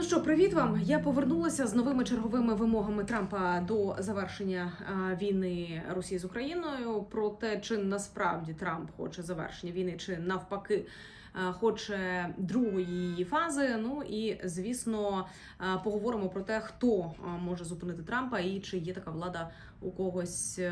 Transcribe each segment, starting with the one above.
Ну що, привіт вам! Я повернулася з новими черговими вимогами Трампа до завершення війни Росії з Україною. Про те, чи насправді Трамп хоче завершення війни, чи навпаки хоче другої її фази. Ну і звісно, поговоримо про те, хто може зупинити Трампа і чи є така влада у когось е,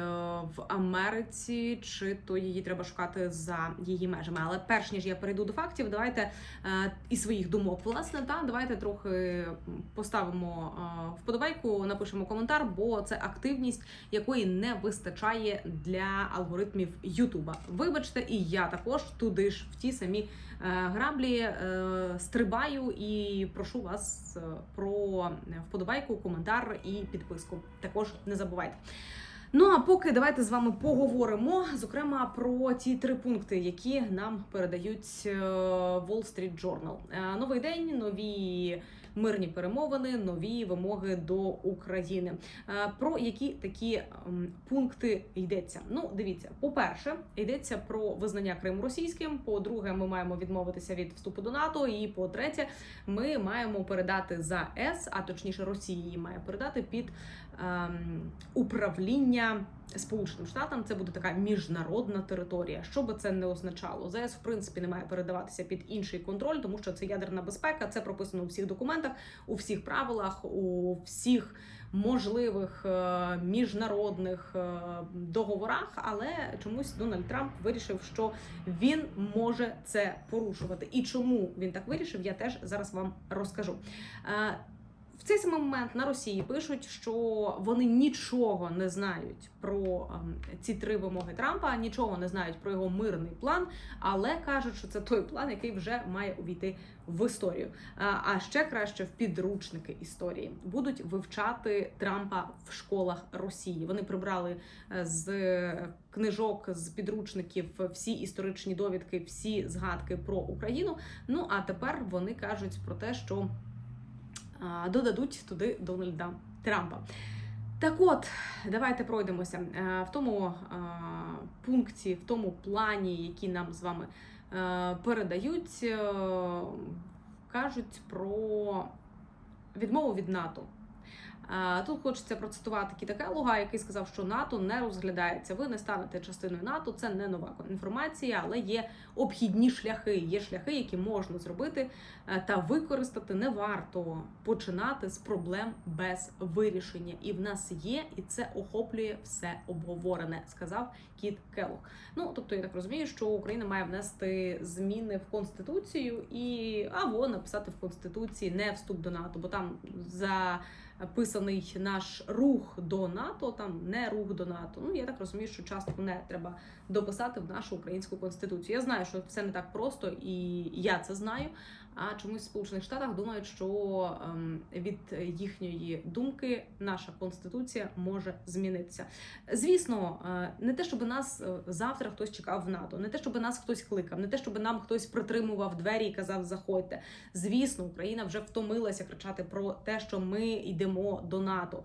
в Америці, чи то її треба шукати за її межами. Але перш ніж я перейду до фактів, давайте е, і своїх думок. Власне, та давайте трохи поставимо е, вподобайку, напишемо коментар, бо це активність, якої не вистачає для алгоритмів Ютуба. Вибачте, і я також туди ж в ті самі граблі стрибаю і прошу вас про вподобайку, коментар і підписку. Також не забувайте. Ну а поки давайте з вами поговоримо, зокрема про ті три пункти, які нам передають е, Wall Street Journal. Е, Новий день, нові мирні перемовини, нові вимоги до України. Е, Про які такі ем, пункти йдеться? Ну, дивіться, по-перше, йдеться про визнання Криму російським. По-друге, ми маємо відмовитися від вступу до НАТО. І по-третє, ми маємо передати за ЕС, а точніше, Росія її має передати під управління Сполученим Штатам. Це буде така міжнародна територія. Що би це не означало? ЗС в принципі не має передаватися під інший контроль, тому що це ядерна безпека. Це прописано у всіх документах, у всіх правилах, у всіх. Можливих е, міжнародних е, договорах, але чомусь Дональд Трамп вирішив, що він може це порушувати. І чому він так вирішив, я теж зараз вам розкажу. Е, цей самий момент на Росії пишуть, що вони нічого не знають про ем, ці три вимоги Трампа, нічого не знають про його мирний план, але кажуть, що це той план, який вже має увійти в історію. А, а ще краще в підручники історії будуть вивчати Трампа в школах Росії. Вони прибрали е, з книжок з підручників всі історичні довідки, всі згадки про Україну. Ну а тепер вони кажуть про те, що додадуть туди Дональда Трампа. Так от, давайте пройдемося Е, в тому е, пункті, в тому плані, який нам з вами е, передають, кажуть про відмову від НАТО. Е, Тут хочеться процитувати Кіта Келлога, який сказав, що НАТО не розглядається. Ви не станете частиною НАТО. Це не нова інформація, але є обхідні шляхи. Є шляхи, які можна зробити е, та використати. Не варто починати з проблем без вирішення. І в нас є, і це охоплює все обговорене, сказав Кіт Келлог. Ну тобто, я так розумію, що Україна має внести зміни в конституцію і або написати в конституції не вступ до НАТО, бо там за писаний наш рух до НАТО, там не рух до НАТО. Ну я так розумію, що частку не треба дописати в нашу українську конституцію. Я знаю, що все не так просто, і я це знаю. А чомусь в Сполучених Штатах думають, що ем, від їхньої думки наша конституція може змінитися. Звісно, е, не те, щоб нас е, завтра хтось чекав в НАТО, не те, щоб нас хтось кликав, не те, щоб нам хтось притримував двері і казав заходьте. Звісно, Україна вже втомилася кричати про те, що ми йдемо до НАТО.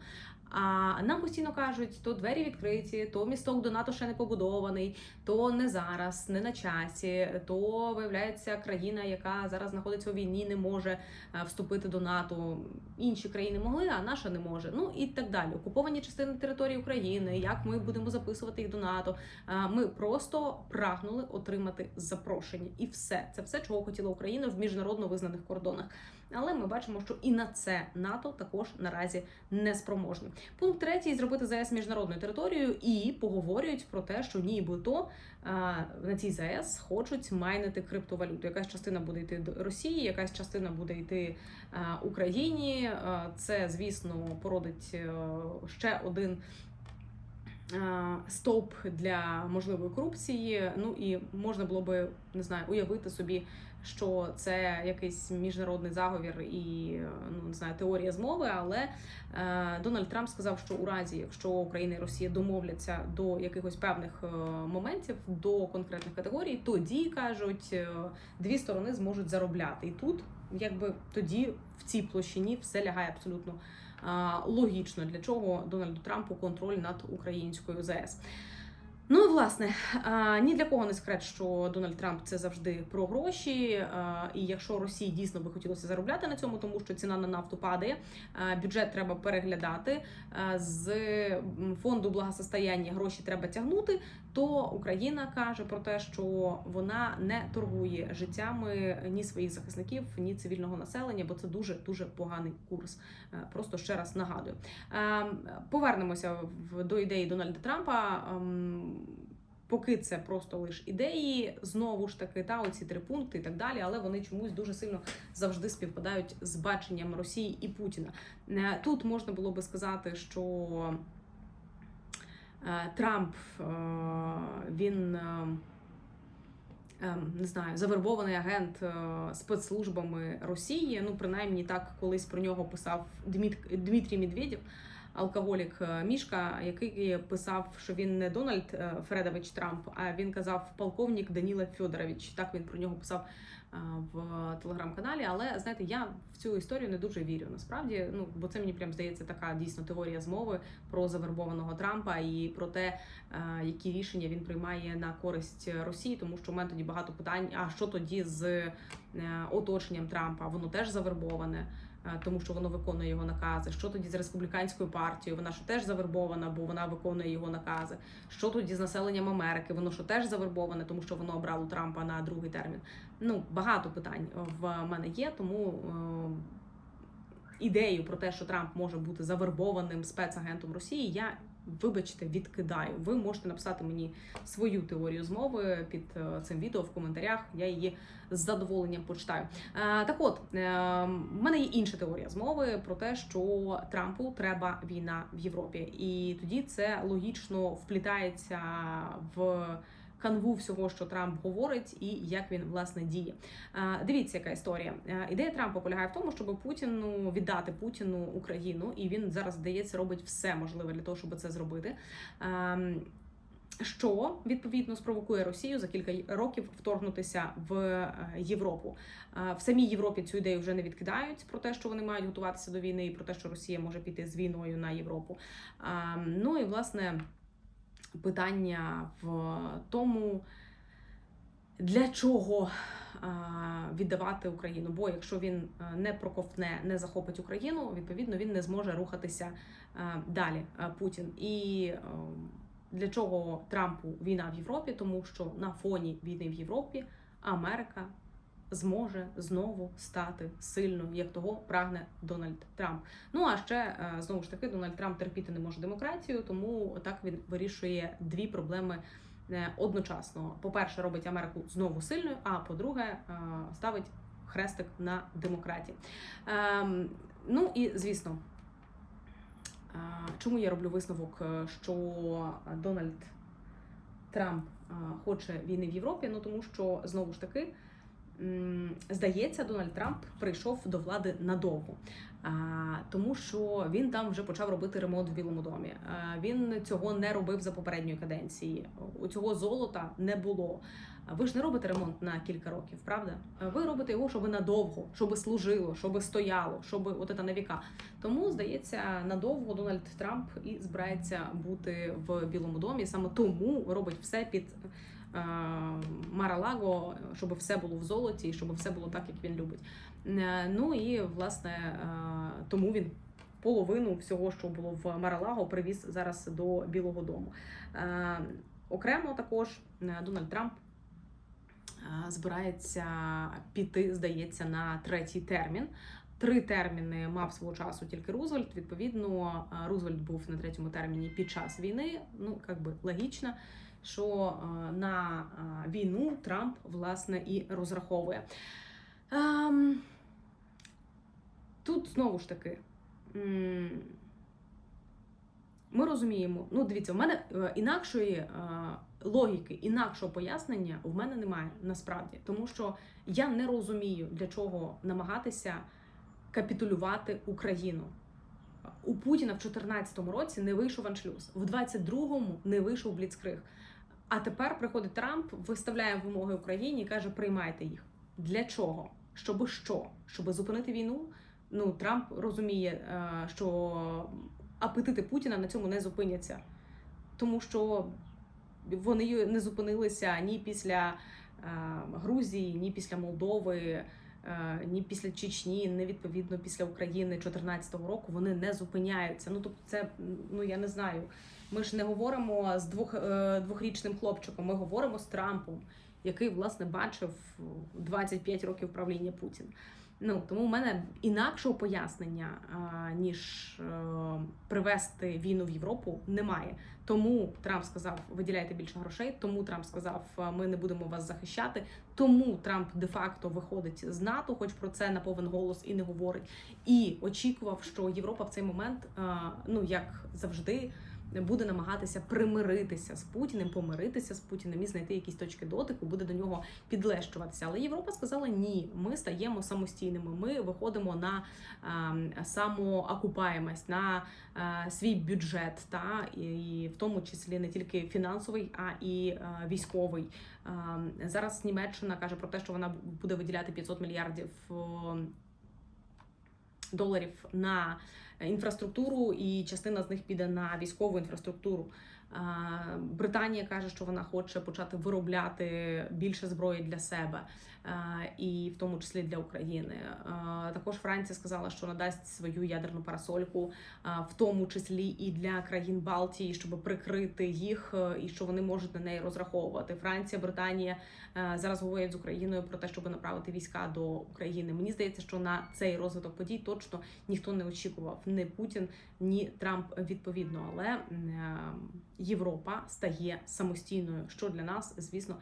А нам постійно кажуть, то двері відкриті, то місток до НАТО ще не побудований, то не зараз, не на часі, то виявляється країна, яка зараз знаходиться у війні, не може е, вступити до НАТО. Інші країни могли, а наша не може. Ну і так далі. Окуповані частини території України, як ми будемо записувати їх до НАТО. Ми просто прагнули отримати запрошення, і все це все, чого хотіла Україна в міжнародно визнаних кордонах. Але ми бачимо, що і на це НАТО також наразі не спроможні. Пункт третій зробити ЗАЕС міжнародною територією і поговорюють про те, що нібито на цій ЗАЕС хочуть майнити криптовалюту. Якась частина буде йти до Росії, якась частина буде йти Україні. Це, звісно, породить е, ще один. Стовп для можливої корупції, ну і можна було би не знаю, уявити собі, що це якийсь міжнародний заговір і ну не знаю, теорія змови. Але е, Дональд Трамп сказав, що у разі, якщо Україна і Росія домовляться до якихось певних е, моментів, до конкретних категорій, тоді кажуть, е, дві сторони зможуть заробляти. І тут, якби тоді в цій площині все лягає абсолютно логічно, для чого Дональду Трампу контроль над українською ЗС. Ну і власне ні для кого не секрет, що Дональд Трамп це завжди про гроші. І якщо Росії дійсно би хотілося заробляти на цьому, тому що ціна на нафту падає, бюджет треба переглядати. З фонду благосостояння гроші треба тягнути. То Україна каже про те, що вона не торгує життями ні своїх захисників, ні цивільного населення, бо це дуже дуже поганий курс. Е, Просто ще раз нагадую. Ем, Повернемося до ідеї Дональда Трампа. Ем, Поки це просто лише ідеї, знову ж таки, та оці три пункти і так далі, але вони чомусь дуже сильно завжди співпадають з баченням Росії і Путіна. Е, Тут можна було би сказати, що е, Трамп е, він. е, Не знаю, завербований агент е, спецслужбами Росії. Ну, принаймні, так колись про нього писав Дмитрій Медведєв, алкоголік е, Мішка, який писав, що він не Дональд е, Фредович Трамп, а він казав полковник Даніла Федорович. Так він про нього писав е, в телеграм-каналі. Але знаєте, я в цю історію не дуже вірю. Насправді, ну бо це мені прям здається така дійсно теорія змови про завербованого Трампа і про те, е, які рішення він приймає на користь Росії, тому що у мене тоді багато питань. А що тоді з е, оточенням Трампа? Воно теж завербоване. Е, Тому що воно виконує його накази. Що тоді з республіканською партією? Вона що теж завербована, бо вона виконує його накази. Що тоді з населенням Америки? Воно що теж завербоване, тому що воно обрало Трампа на другий термін. Ну багато питань в мене є, тому е, ідею про те, що Трамп може бути завербованим спецагентом Росії, я. Вибачте, відкидаю. Ви можете написати мені свою теорію змови під е, цим відео в коментарях. Я її з задоволенням почитаю. Е, Так от, е, в мене є інша теорія змови про те, що Трампу треба війна в Європі, і тоді це логічно вплітається в канву всього, що Трамп говорить, і як він власне діє. Дивіться, яка історія. Ідея Трампа полягає в тому, щоб Путіну віддати Путіну Україну, і він зараз здається робить все можливе для того, щоб це зробити. Що відповідно спровокує Росію за кілька років вторгнутися в е, Європу. В самій Європі цю ідею вже не відкидають про те, що вони мають готуватися до війни, і про те, що Росія може піти з війною на Європу. Ну і власне питання в тому, для чого е, віддавати Україну. Бо якщо він е, не проковтне, не захопить Україну, відповідно він не зможе рухатися е, далі. Путін і для чого Трампу війна в Європі? Тому що на фоні війни в Європі Америка зможе знову стати сильною, як того прагне Дональд Трамп. Ну а ще е, знову ж таки Дональд Трамп терпіти не може демократію, тому так він вирішує дві проблеми. е, Одночасно, по-перше, робить Америку знову сильною, а по-друге, е, ставить хрестик на демократії. Ем, Ну і звісно, чому я роблю висновок, що Дональд Трамп хоче війни в Європі? Ну тому що знову ж таки. Здається, Дональд Трамп прийшов до влади надовго, тому що він там вже почав робити ремонт в Білому домі. Він цього не робив за попередньої каденції. У цього золота не було. Ви ж не робите ремонт на кілька років, правда? Ви робите його, щоб надовго, щоб служило, щоб стояло, щоб от це на віка. Тому здається, надовго Дональд Трамп і збирається бути в Білому домі. Саме тому робить все під Маралаго, щоб все було в золоті, і щоб все було так, як він любить. Е, Ну і власне е, тому він половину всього, що було в Маралаго, привіз зараз до Білого Дому. Е, Окремо також е, Дональд Трамп. е, Збирається піти, здається, на третій термін. Три терміни мав свого часу тільки Рузвельт. Відповідно, е, Рузвельт був на третьому терміні під час війни. Ну, як би логічно, що е, на е, війну Трамп власне і розраховує. Ем, Тут знову ж таки. Ми розуміємо, ну дивіться, в мене е, інакшої логіки, інакшого пояснення в мене немає насправді, тому що я не розумію, для чого намагатися капітулювати Україну. У Путіна в 2014 році не вийшов аншлюз, в 22-му не вийшов Бліцкриг. А тепер приходить Трамп, виставляє вимоги Україні і каже: приймайте їх. Для чого? Щоби що? Щоби зупинити війну? Ну Трамп розуміє, е, що апетити Путіна на цьому не зупиняться, тому що вони не зупинилися ні після е, Грузії, ні після Молдови, ні після Чечні, не відповідно після України 14-го року. Вони не зупиняються. Ну тобто, це ну я не знаю. Ми ж не говоримо з двох, е, двохрічним хлопчиком. Ми говоримо з Трампом, який власне бачив 25 років правління Путіна. Ну тому в мене інакшого пояснення ніж е, привести війну в Європу немає. Тому Трамп сказав, виділяйте більше грошей. Тому Трамп сказав, ми не будемо вас захищати. Тому Трамп де-факто виходить з НАТО, хоч про це на повен голос і не говорить. І очікував, що Європа в цей момент, ну як завжди. Буде намагатися примиритися з Путіним, помиритися з Путіним і знайти якісь точки дотику, буде до нього підлещуватися. Але Європа сказала ні, ми стаємо самостійними. Ми виходимо на е, самоокупаємость, на е, свій бюджет, та і в тому числі не тільки фінансовий, а і е, військовий. Е, зараз Німеччина каже про те, що вона буде виділяти 500 мільярдів. Доларів на інфраструктуру, і частина з них піде на військову інфраструктуру. Британія каже, що вона хоче почати виробляти більше зброї для себе, і в тому числі для України. Також Франція сказала, що надасть свою ядерну парасольку, в тому числі і для країн Балтії, щоб прикрити їх, е, і що вони можуть на неї розраховувати. Франція, Британія е, зараз говорять з Україною про те, щоб направити війська до України. Мені здається, що на цей розвиток подій точно ніхто не очікував ні Путін, ні Трамп відповідно. Але е, Європа стає самостійною, що для нас, звісно.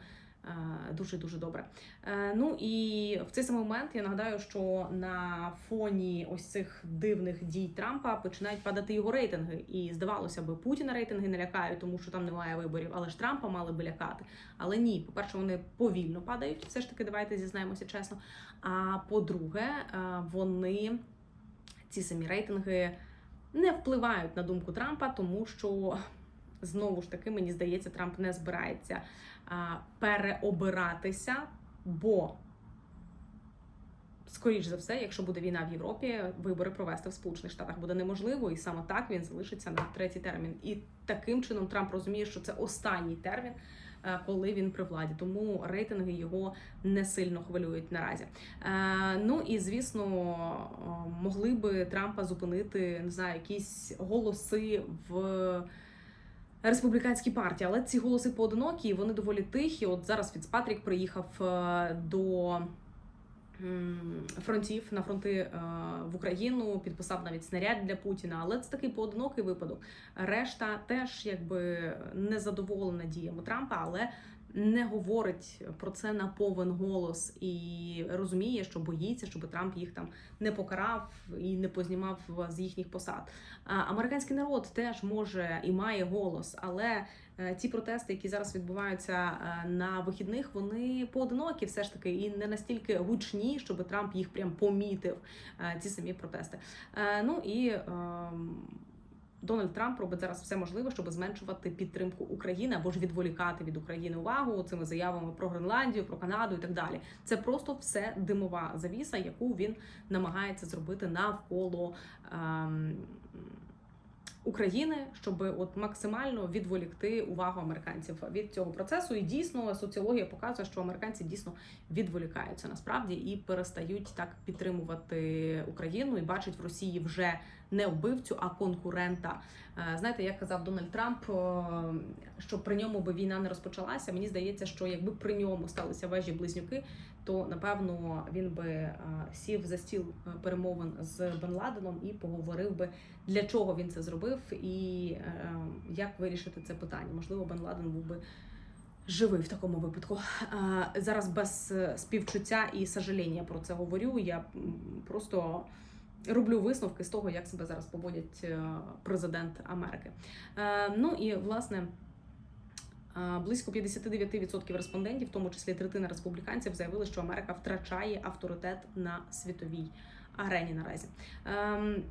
Дуже дуже добре. Е, Ну і в цей самий момент я нагадаю, що на фоні ось цих дивних дій Трампа починають падати його рейтинги. І здавалося би, Путіна рейтинги не лякають, тому що там немає виборів, але ж Трампа мали би лякати. Але ні, по-перше, вони повільно падають. Все ж таки, давайте зізнаємося чесно. А по-друге, е, вони ці самі рейтинги не впливають на думку Трампа, тому що знову ж таки мені здається, Трамп не збирається переобиратися, бо. Скоріш за все, якщо буде війна в Європі, вибори провести в Сполучених Штатах буде неможливо, і саме так він залишиться на третій термін. І таким чином Трамп розуміє, що це останній термін, е, коли він при владі. Тому рейтинги його не сильно хвилюють наразі. Е, Ну і звісно, могли би Трампа зупинити не знаю, якісь голоси в республіканській партії, але ці голоси поодинокі, вони доволі тихі. От зараз Фіцпатрік приїхав е, до фронтів на фронти е, в Україну, підписав навіть снаряд для Путіна, але це такий поодинокий випадок. Решта теж якби не задоволена діями Трампа, але не говорить про це на повен голос і розуміє, що боїться, щоб Трамп їх там не покарав і не познімав з їхніх посад. Американський народ теж може і має голос, але е, ті протести, які зараз відбуваються е, на вихідних, вони поодинокі, все ж таки, і не настільки гучні, щоб Трамп їх прям помітив. Е, ці самі протести. Ну і ем, Дональд Трамп робить зараз все можливе, щоб зменшувати підтримку України або ж відволікати від України увагу цими заявами про Гренландію, про Канаду і так далі. Це просто все димова завіса, яку він намагається зробити навколо. Ем, України, щоб от максимально відволікти увагу американців від цього процесу, і дійсно соціологія показує, що американці дійсно відволікаються насправді і перестають так підтримувати Україну і бачать в Росії вже не вбивцю, а конкурента. Е, знаєте, як казав Дональд Трамп, е, що при ньому би війна не розпочалася. Мені здається, що якби при ньому сталися вежі близнюки, то напевно він би е, сів за стіл перемовин з Бен Ладеном і поговорив би для чого він це зробив і як вирішити це питання. Можливо, Бен Ладен був би. Живий в такому випадку зараз без співчуття і сожаління про це говорю. Я просто роблю висновки з того, як себе зараз поводять е, президент Америки. Е, ну і власне. Близько 59% респондентів, в тому числі третина республіканців, заявили, що Америка втрачає авторитет на світовій арені наразі. Ем,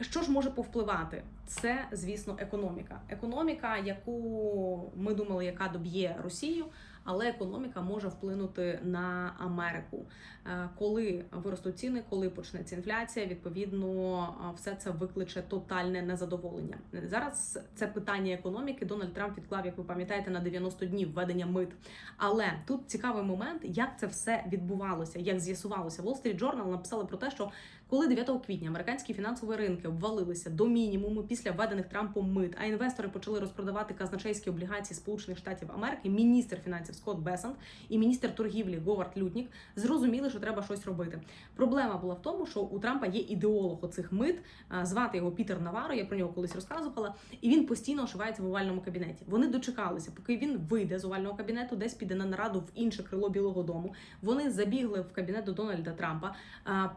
що ж може повпливати? Це, звісно, економіка. Економіка, яку ми думали, яка доб'є Росію, але економіка може вплинути на Америку. Е, Коли виростуть ціни, коли почнеться інфляція, відповідно е, все це викличе тотальне незадоволення. Зараз це питання економіки. Дональд Трамп відклав, як ви пам'ятаєте, на 90 днів введення мит. Але тут цікавий момент, як це все відбувалося, як з'ясувалося. Wall Street Journal написали про те, що коли 9 квітня американські фінансові ринки обвалилися до мінімуму після введених Трампом мит, а інвестори почали розпродавати казначейські облігації Сполучених Штатів Америки, міністр фінансів Скотт Бесант і міністр торгівлі Говард Лютнік зрозуміли, що треба щось робити. Проблема була в тому, що у Трампа є ідеолог оцих мит, звати його Пітер Наваро. Я про нього колись розказувала, і він постійно ошивається в овальному кабінеті. Вони дочекалися, поки він вийде з овального кабінету, десь піде на нараду в інше крило Білого Дому. Вони забігли в кабінет до Дональда Трампа,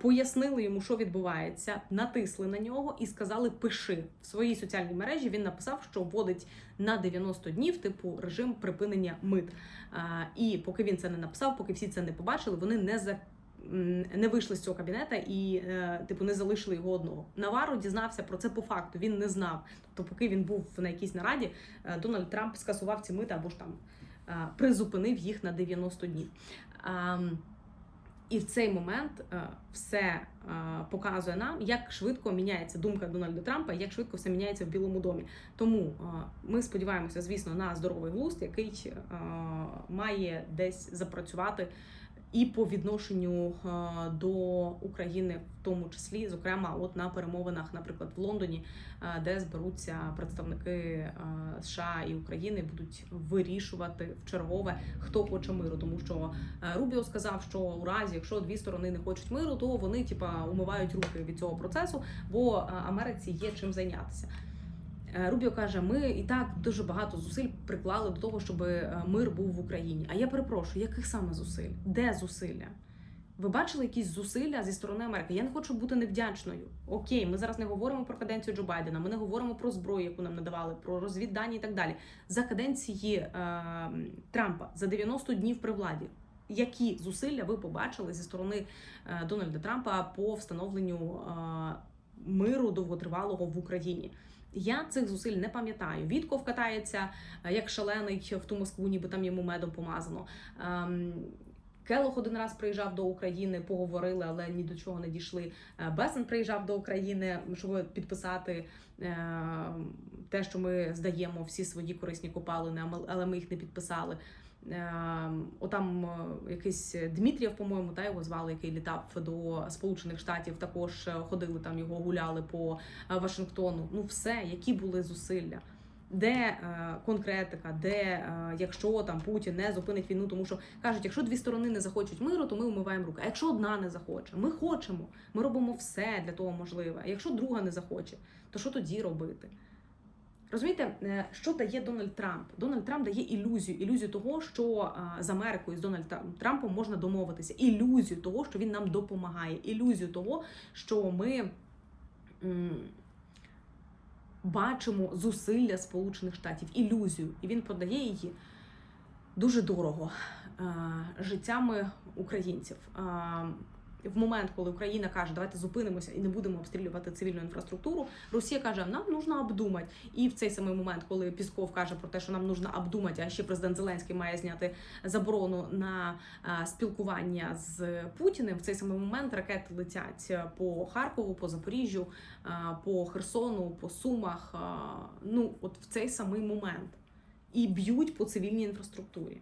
пояснили йому, що відбувається, натисли на нього і сказали: пиши в своїй соціальній мережі. Він написав, що вводить на 90 днів, типу режим припинення мит. І поки він це не написав, поки всі це не побачили, вони не за. Не вийшли з цього кабінета і е, типу не залишили його одного. Наваро дізнався про це по факту. Він не знав. Тобто, поки він був на якійсь нараді, е, Дональд Трамп скасував ці мити або ж там е, призупинив їх на 90 днів. І в цей момент е, все е, показує нам, як швидко міняється думка Дональда Трампа, як швидко все міняється в Білому домі. Тому е, ми сподіваємося, звісно, на здоровий глузд, який має десь запрацювати і по відношенню е, до України, в тому числі, зокрема, от на перемовинах, наприклад, в Лондоні, е, де зберуться представники е, США і України, будуть вирішувати в чергове, хто хоче миру, тому що Рубіо сказав, що у разі, якщо дві сторони не хочуть миру, то вони типа умивають руки від цього процесу, бо Америці є чим зайнятися. Е, Рубіо каже: ми і так дуже багато зусиль приклали до того, щоб е, мир був в Україні. А я перепрошую, яких саме зусиль? Де зусилля? Ви бачили якісь зусилля зі сторони Америки? Я не хочу бути невдячною. Окей, ми зараз не говоримо про каденцію Джо Байдена, ми не говоримо про зброю, яку нам надавали, про розвіддані і так далі. За каденції е, Трампа за 90 днів при владі. Які зусилля ви побачили зі сторони е, Дональда Трампа по встановленню е, миру довготривалого в Україні? Я цих зусиль не пам'ятаю. Вітков катається е, як шалений в ту Москву, ніби там йому медом помазано. Ем, Келох один раз приїжджав до України, поговорили, але ні до чого не дійшли. Е, Бесен приїжджав до України, щоб підписати е, те, що ми здаємо всі свої корисні копалини, але ми їх не підписали. Е, Отам е, якийсь Дмитрієв, по-моєму, та його звали, який літав до Сполучених Штатів. Також е, ходили там його гуляли по е, Вашингтону. Ну, все, які були зусилля. Де конкретика, де якщо там Путін не зупинить війну, тому що кажуть, якщо дві сторони не захочуть миру, то ми умиваємо руки. А якщо одна не захоче, ми хочемо, ми робимо все для того можливе. А якщо друга не захоче, то що тоді робити? Розумієте, е, що дає Дональд Трамп? Дональд Трамп дає ілюзію, ілюзію того, що е, з Америкою з Дональдом Трампом можна домовитися, ілюзію того, що він нам допомагає, ілюзію того, що ми бачимо зусилля Сполучених Штатів, ілюзію, і він продає її дуже дорого е, життями українців. В момент, коли Україна каже, давайте зупинимося і не будемо обстрілювати цивільну інфраструктуру, Росія каже, нам нужно обдумати. І в цей самий момент, коли Пісков каже про те, що нам нужно обдумати, а ще президент Зеленський має зняти заборону на спілкування з Путіним. В цей самий момент ракети летять по Харкову, по Запоріжжю, по Херсону, по Сумах. Ну, от в цей самий момент і б'ють по цивільній інфраструктурі.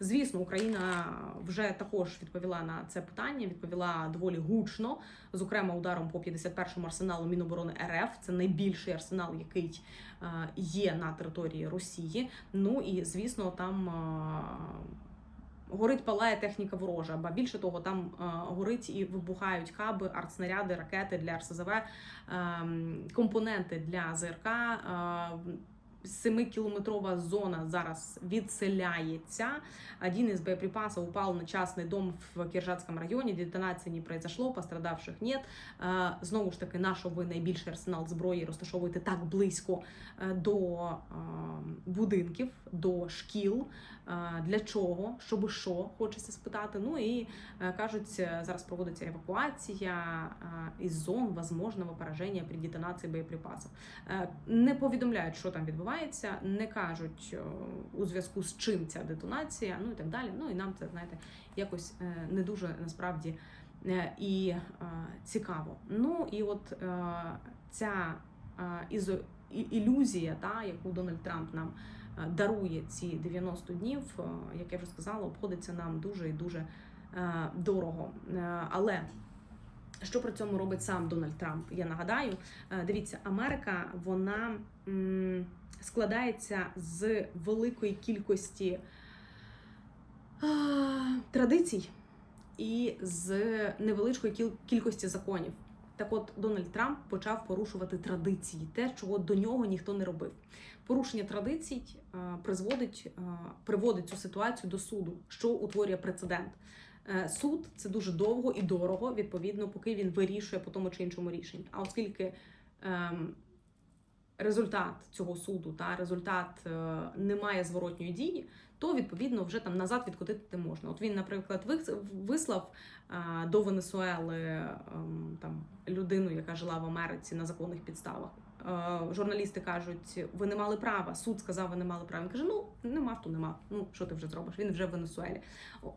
Звісно, Україна вже також відповіла на це питання, відповіла доволі гучно, зокрема ударом по 51-му арсеналу Міноборони РФ. Це найбільший арсенал, який е, є на території Росії. Ну і звісно, там. е, Горить палає техніка ворожа, ба більше того, там е, горить і вибухають каби, артснаряди, ракети для РСЗВ, е, компоненти для ЗРК. Е, Семикілометрова зона зараз відселяється. Один из боеприпасов упал на частный дом в Кіржатському районі. Детонації не произошло, пострадавших нет. Е, Знову ж таки, на ви найбільший арсенал зброї розташовуєте так близько е, до е, будинків, до шкіл. Для чого? Щоб що, хочеться спитати. Ну і кажуть, зараз проводиться евакуація із зон возможного пораження при детонації боєприпасів. Не повідомляють, що там відбувається. Відбувається, не кажуть е, у зв'язку з чим ця детонація, ну і так далі. Ну і нам це знаєте якось е, не дуже насправді е, і цікаво. Ну і от ця ізо, ілюзія, та, яку Дональд Трамп нам дарує ці 90 днів, як я вже сказала, обходиться нам дуже і дуже дорого. Але що при цьому робить сам Дональд Трамп? Я нагадаю, Е, дивіться, Америка вона складається з великої кількості традицій і з невеличкої кіл- кількості законів. Так от Дональд Трамп почав порушувати традиції, те, чого до нього ніхто не робив. Порушення традицій е, призводить, е, приводить цю ситуацію до суду, що утворює прецедент. Е, Суд це дуже довго і дорого, відповідно, поки він вирішує по тому чи іншому рішенні. А оскільки ем, результат цього суду та результат е, не має зворотньої дії, то відповідно вже там назад відкотити можна. От він, наприклад, вислав е, до Венесуели ем, там людину, яка жила в Америці на законних підставах. Е, Журналісти кажуть, ви не мали права. Суд сказав, ви не мали права. Він каже: ну нема, то нема. Ну що ти вже зробиш? Він вже в Венесуелі.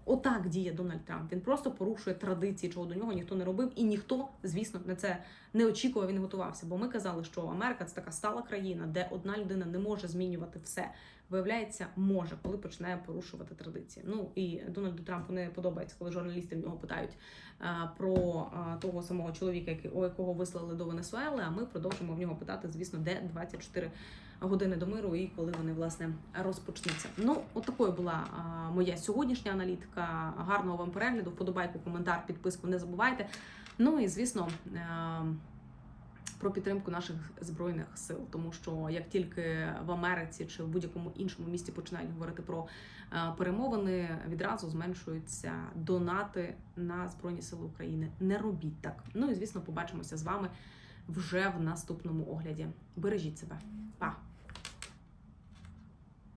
Отак діє Дональд Трамп. Він просто порушує традиції, чого до нього ніхто не робив, і ніхто, звісно, на це не очікував не готувався. Бо ми казали, що Америка це така стала країна, де одна людина не може змінювати все. Виявляється, може, коли починає порушувати традиції. Ну і Дональду Трампу не подобається, коли журналісти в нього питають а, про а, того самого чоловіка, який- у якого вислали до Венесуели. А ми продовжимо в нього питати, звісно, де 24 години до миру і коли вони власне розпочнуться. Ну, от такою була а, моя сьогоднішня аналітика. Гарного вам перегляду, вподобайку, коментар, підписку не забувайте. Ну і звісно. Про підтримку наших збройних сил, тому що як тільки в Америці чи в будь-якому іншому місті починають говорити про е, перемовини, відразу зменшуються донати на збройні сили України. Не робіть так. Ну і звісно, побачимося з вами вже в наступному огляді. Бережіть себе, па!